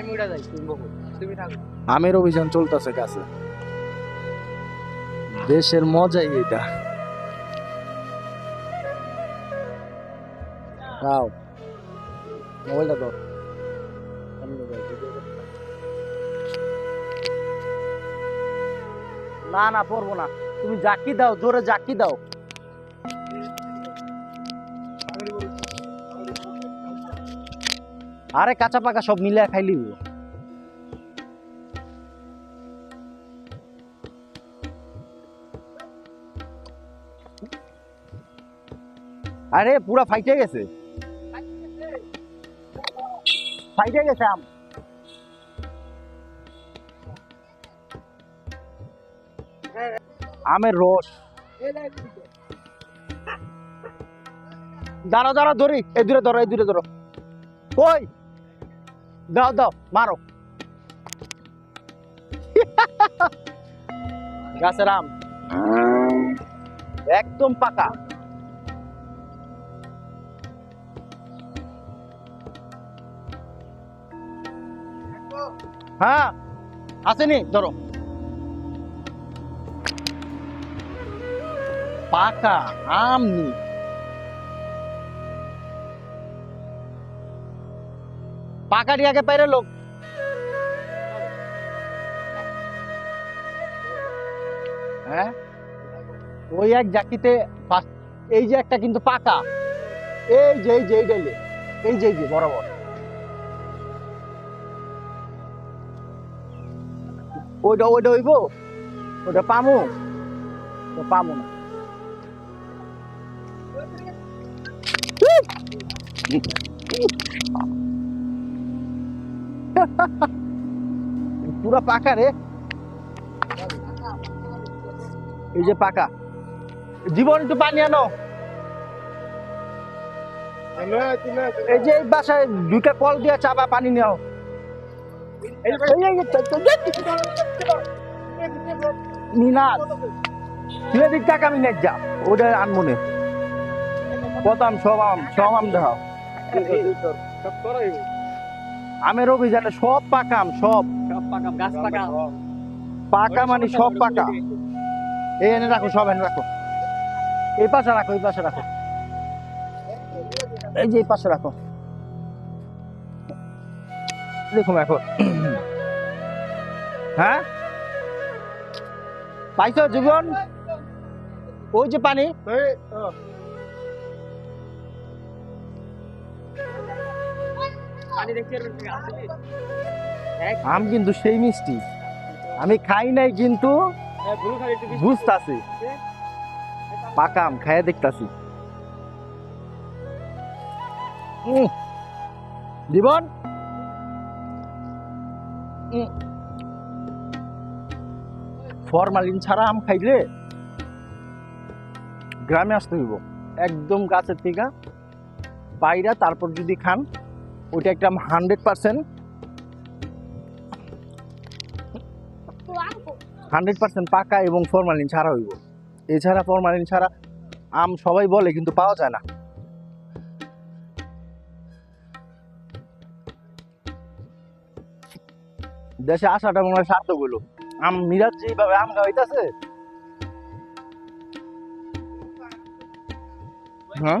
আমি যাই তুমি থাকো আমের অভিযান চলতেছে কাছে। দেশের মজাই এটা। দাও মোবাইলটা দাও না না, পড়ব না। তুমি জাকি দাও, জোরে জাকি দাও। আরে কাঁচা পাকা সব মিলে খাইলি। আরে পুরা ফাইটে গেছে। ফাইটে গেছে আম। আমের রস। দাঁড়াও দাঁড়াও ধরি। এই দূরে ধরো, এই দূরে ধরো। কই? দাও দাও মারো। গাছের আম। একদম পাকা। হ্যাঁ আসেনি ধরো। পাকা আম নি পাকা টিয়াকে পাইরে লোক। হ্যাঁ? ওই এক জাকিতে এই যে একটা কিন্তু পাকা। এই যে এই যে, এই ডাইলে এই যে এই যে বরাবর। ওইটা ওইটা হইব? ওটা পামু? তো পামু না। পুরা পাকা রে। এই যে পাকা। জীবন, একটু পানি আনো। এই যে এই বাসায় দুইটা কল দিয়া চাবা পানি নাও মিনাত তুই এদিক টাক আমি নেট যা। ওটা আনমনে কত আম সব আম সব আম দেখাও। আমের অভিযানে সব পাকা আম সব। সব পাকা গাছ পাকা পাকা মানে সব পাকা। এই এনে রাখো সব এনে রাখো। এই পাশে রাখো এই পাশে রাখো। এই যে এই পাশে রাখো। দেখুন এখন। হ্যাঁ? পাইছো জীবন ওই যে পানি? আম কিন্তু সেই মিষ্টি। আমি খাই নাই কিন্তু হ্যাঁ বুঝতাছি। পাকা আম খাইয়া দেখতাছি। জীবন ফরমালিন ছাড়া আম খাইলে গ্রামে আসতে হইব। একদম গাছের থেকে বাইরা তারপর যদি খান ওইটা একটা হান্ড্রেড পার্সেন্ট হান্ড্রেড পার্সেন্ট পাকা এবং ফরমালিন ছাড়া হইব। এছাড়া ফরমালিন ছাড়া আম সবাই বলে, কিন্তু পাওয়া যায় না। দেশে আসাটা মনে হয় সার্থক হইল। আম মিরাজ যেভাবে আম খাওয়াইতেছে হ্যাঁ?